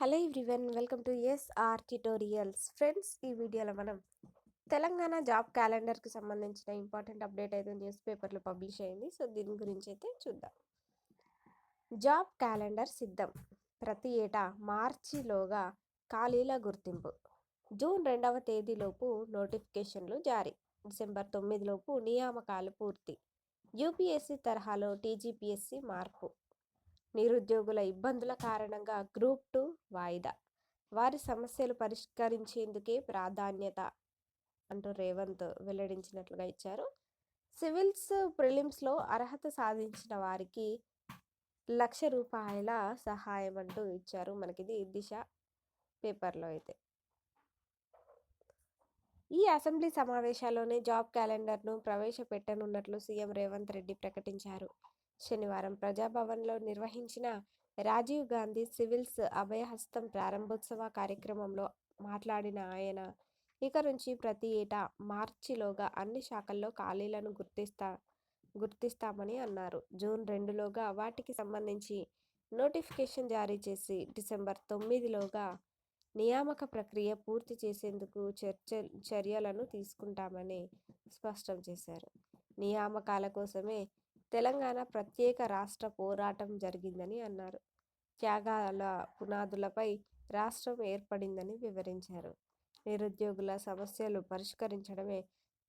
Hello everyone welcome to SR tutorials. Friends ఈ వీడియోలో మనం తెలంగాణ జాబ్ క్యాలెండర్కి సంబంధించిన ఇంపార్టెంట్ అప్డేట్ అయితే న్యూస్ పేపర్లో పబ్లిష్ అయింది. సో దీని గురించి అయితే చూద్దాం. జాబ్ క్యాలెండర్ సిద్ధం. ప్రతి ఏటా మార్చిలోగా ఖాళీల గుర్తింపు. జూన్ రెండవ తేదీలోపు నోటిఫికేషన్లు జారీ. డిసెంబర్ తొమ్మిదిలోపు నియామకాలు పూర్తి. యూపీఎస్సీ తరహాలో టీజీపీఎస్సీ మార్పు. నిరుద్యోగుల ఇబ్బందుల కారణంగా గ్రూప్ టూ వాయిదా. వారి సమస్యలు పరిష్కరించేందుకే ప్రాధాన్యత అంటూ రేవంత్ వెల్లడించినట్లుగా ఇచ్చారు. సివిల్స్ ప్రిలిమ్స్లో అర్హత సాధించిన వారికి లక్ష రూపాయల సహాయం అంటూ ఇచ్చారు. మనకిది దిశ పేపర్లో అయితే. ఈ అసెంబ్లీ సమావేశాల్లోనే జాబ్ క్యాలెండర్ను ప్రవేశపెట్టనున్నట్లు సీఎం రేవంత్ రెడ్డి ప్రకటించారు. శనివారం ప్రజాభవన్లో నిర్వహించిన రాజీవ్ గాంధీ సివిల్స్ అభయహస్తం ప్రారంభోత్సవ కార్యక్రమంలో మాట్లాడిన ఆయన ఇక నుంచి ప్రతి ఏటా మార్చిలోగా అన్ని శాఖల్లో ఖాళీలను గుర్తిస్తా గుర్తిస్తామని అన్నారు. జూన్ రెండులోగా వాటికి సంబంధించి నోటిఫికేషన్ జారీ చేసి డిసెంబర్ తొమ్మిదిలోగా నియామక ప్రక్రియ పూర్తి చేసేందుకు చర్చ చర్యలను తీసుకుంటామని స్పష్టం చేశారు. నియామకాల కోసమే తెలంగాణ ప్రత్యేక రాష్ట్ర పోరాటం జరిగిందని అన్నారు. త్యాగాల పునాదులపై రాష్ట్రం ఏర్పడిందని వివరించారు. నిరుద్యోగుల సమస్యలు పరిష్కరించడమే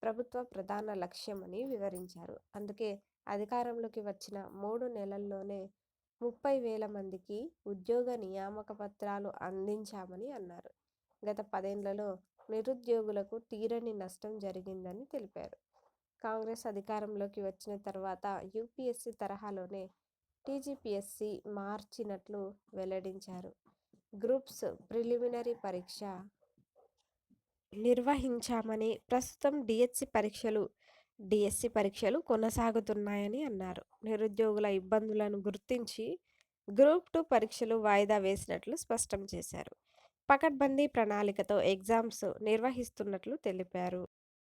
ప్రభుత్వ ప్రధాన లక్ష్యమని వివరించారు. అందుకే అధికారంలోకి వచ్చిన మూడు నెలల్లోనే ముప్పై వేల మందికి ఉద్యోగ నియామక పత్రాలు అందించామని అన్నారు. గత పదేళ్ళలో నిరుద్యోగులకు తీరని నష్టం జరిగిందని తెలిపారు. కాంగ్రెస్ అధికారంలోకి వచ్చిన తర్వాత యూపీఎస్సీ తరహాలోనే టీజీపీఎస్సీ మార్చినట్లు వెల్లడించారు. గ్రూప్స్ ప్రిలిమినరీ పరీక్ష నిర్వహించామని ప్రస్తుతం డిఎస్సి పరీక్షలు డిఎస్సి పరీక్షలు కొనసాగుతున్నాయని అన్నారు. నిరుద్యోగుల ఇబ్బందులను గుర్తించి గ్రూప్ టూ పరీక్షలు వాయిదా వేసినట్లు స్పష్టం చేశారు. పకడ్బందీ ప్రణాళికతో ఎగ్జామ్స్ నిర్వహిస్తున్నట్లు తెలిపారు.